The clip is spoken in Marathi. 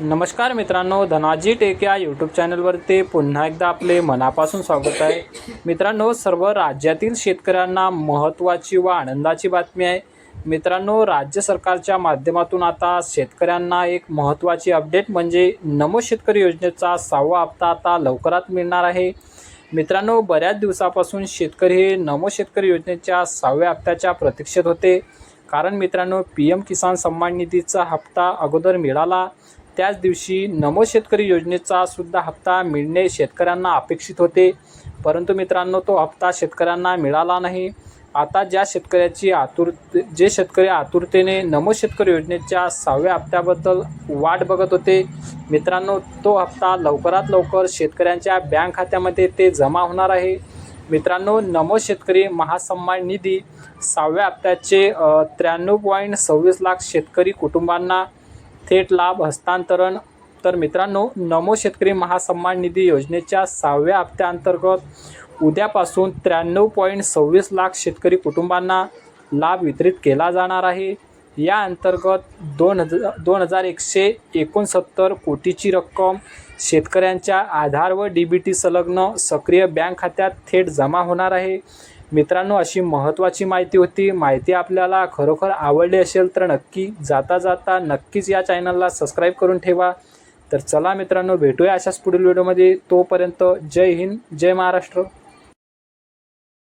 नमस्कार मित्रांनो धनाजी टेक या यूट्यूब चॅनलवरती पुन्हा एकदा आपले मनापासून स्वागत आहे. मित्रांनो सर्व राज्यातील शेतकऱ्यांना महत्त्वाची व आनंदाची बातमी आहे. मित्रांनो राज्य सरकारच्या माध्यमातून आता शेतकऱ्यांना एक महत्त्वाची अपडेट म्हणजे नमो शेतकरी योजनेचा सहावा हप्ता आता लवकरात मिळणार आहे. मित्रांनो बऱ्याच दिवसापासून शेतकरी हे नमो शेतकरी योजनेच्या सहाव्या हप्त्याच्या प्रतीक्षेत होते. कारण मित्रांनो पी एम किसान सन्मान निधीचा हप्ता अगोदर मिळाला. त्याच दिवशी नमो शेतकरी योजनेचा सुद्धा हप्ता मिळणे शेतकऱ्यांना अपेक्षित होते. परंतु मित्रांनो तो हप्ता शेतकऱ्यांना मिळाला नाही. आता ज्या शेतकऱ्याची आतुर जे शेतकरी आतुरतेने नमो शेतकरी योजनेच्या सहाव्या हप्त्याबद्दल वाट बघत होते मित्रांनो तो हप्ता लवकरात लवकर शेतकऱ्यांच्या बँक खात्यामध्ये ते जमा होणार आहे. मित्रांनो नमो शेतकरी महासन्मान निधी सहाव्या हप्त्याचे त्र्याण्णव पॉईंट सव्वीस लाख शेतकरी कुटुंबांना थेट लाभ हस्तांतरण. तर मित्रांनो नमो शेतकरी महासन्मान निधी योजनेच्या सहाव्या हप्त्याअंतर्गत उद्यापासून त्र्याण्णव पॉईंट सव्वीस लाख शेतकरी कुटुंबांना लाभ वितरित केला जाणार आहे. या अंतर्गत दोन हजार दोन हजार एकशे एकोणसत्तर कोटीची रक्कम शेतकऱ्यांच्या आधार व डी बी टी संलग्न सक्रिय बँक खात्यात थेट जमा होणार आहे. मित्रांनो अशी महत्त्वाची माहिती होती. माहिती आपल्याला खरोखर आवडली असेल तर नक्की जाता जाता नक्कीच या चॅनलला सबस्क्राईब करून ठेवा. तर चला मित्रांनो भेटूया अशाच पुढील व्हिडिओमध्ये. तोपर्यंत जय हिंद जय महाराष्ट्र.